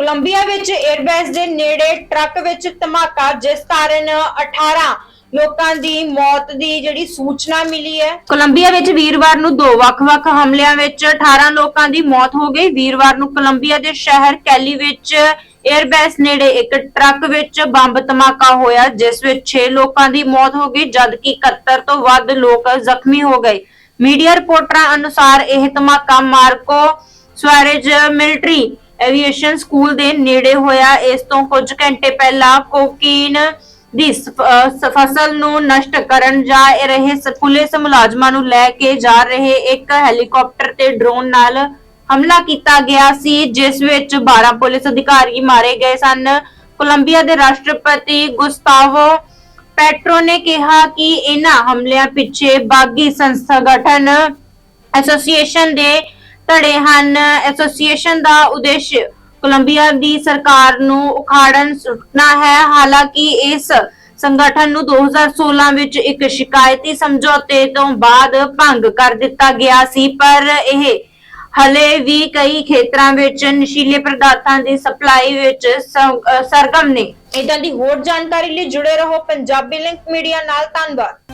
Columbia ਵਿੱਚ airbase ਦੇ ਨੇੜੇ ਟਰੱਕ ਵਿੱਚ ਧਮਾਕਾ, ਜਿਸ ਕਾਰਨ 18 ਲੋਕਾਂ ਦੀ ਮੌਤ ਦੀ ਜਿਹੜੀ ਸੂਚਨਾ ਮਿਲੀ ਹੈ। ਕੋਲੰਬੀਆ ਵਿੱਚ ਵੀਰਵਾਰ ਨੂੰ ਦੋ ਵੱਖ-ਵੱਖ ਹਮਲਿਆਂ ਵਿੱਚ 18 ਲੋਕਾਂ ਦੀ ਮੌਤ ਹੋ ਗਈ। ਵੀਰਵਾਰ ਨੂੰ ਕੋਲੰਬੀਆ ਦੇ ਸ਼ਹਿਰ ਕੈਲੀ ਵਿੱਚ 에ਅਰਬੇਸ ਨੇੜੇ ਇੱਕ ਟਰੱਕ ਵਿੱਚ ਬੰਬ ਧਮਾਕਾ ਹੋਇਆ, ਜਿਸ ਵਿੱਚ 6 ਲੋਕਾਂ ਦੀ ਮੌਤ ਹੋ ਗਈ, ਜਦਕਿ 71 ਤੋਂ ਵੱਧ ਲੋਕ ਜ਼ਖਮੀ ਹੋ ਗਏ। ਮੀਡੀਆ ਰਿਪੋਰਟਰਾਂ ਅਨੁਸਾਰ ਇਹ ਧਮਾਕਾ Marco Suarez military aviation school ਦੇ ਨੇੜੇ ਹੋਇਆ। ਇਸ ਤੋਂ ਕੁਝ ਘੰਟੇ ਪਹਿਲਾਂ ਕੋਕੀਨ ਦੀ ਫਸਲ ਨੂੰ ਨਸ਼ਟ ਕਰਨ ਜਾ ਰਹੇ ਪੁਲਿਸ ਮੁਲਾਜ਼ਮਾਂ ਨੂੰ ਲੈ ਕੇ ਜਾ ਰਹੇ ਇੱਕ ਹੈਲੀਕਾਪਟਰ ਤੇ ਡਰੋਨ ਨਾਲ ਹਮਲਾ ਕੀਤਾ ਗਿਆ ਸੀ, ਜਿਸ ਵਿੱਚ 12 ਪੁਲਿਸ ਅਧਿਕਾਰੀ ਮਾਰੇ ਗਏ ਸਨ। ਕੋਲੰਬੀਆ ਦੇ ਰਾਸ਼ਟਰਪਤੀ ਗੁਸਤਾਵੋ ਪੈਟਰੋ ਨੇ ਕਿਹਾ ਕਿ ਇਹਨਾਂ ਹਮਲਿਆਂ ਪਿੱਛੇ ਬਾਗੀ ਸੰਗਠਨ ਐਸੋਸੀਏਸ਼ਨ ਦੇ ਧੜੇ ਹਨ। ਐਸੋਸੀਏਸ਼ਨ ਦਾ ਉਦੇਸ਼ ਕੋਲੰਬੀਆ ਦੀ ਸਰਕਾਰ ਨੂੰ ਉਖਾੜਨ ਸੁੱਟਣਾ ਹੈ। ਹਾਲਾਂਕਿ ਇਸ ਸੰਗਠਨ ਨੂੰ 2016 ਵਿੱਚ ਇੱਕ ਸ਼ਿਕਾਇਤੀ ਸਮਝੌਤੇ ਤੋਂ ਬਾਅਦ ਭੰਗ ਕਰ ਦਿੱਤਾ ਗਿਆ ਸੀ, ਪਰ ਇਹ ਹਲੇ ਵੀ ਕਈ ਖੇਤਰਾਂ ਵਿੱਚ ਨਸ਼ੀਲੇ ਪਦਾਰਥਾਂ ਦੀ ਸਪਲਾਈ ਵਿੱਚ ਸਰਗਮ ਨੇ। ਇਦਾਂ ਦੀ ਹੋਰ ਜਾਣਕਾਰੀ ਲਈ ਜੁੜੇ ਰਹੋ ਪੰਜਾਬੀ ਲਿੰਕ ਮੀਡੀਆ ਨਾਲ। ਧੰਨਵਾਦ।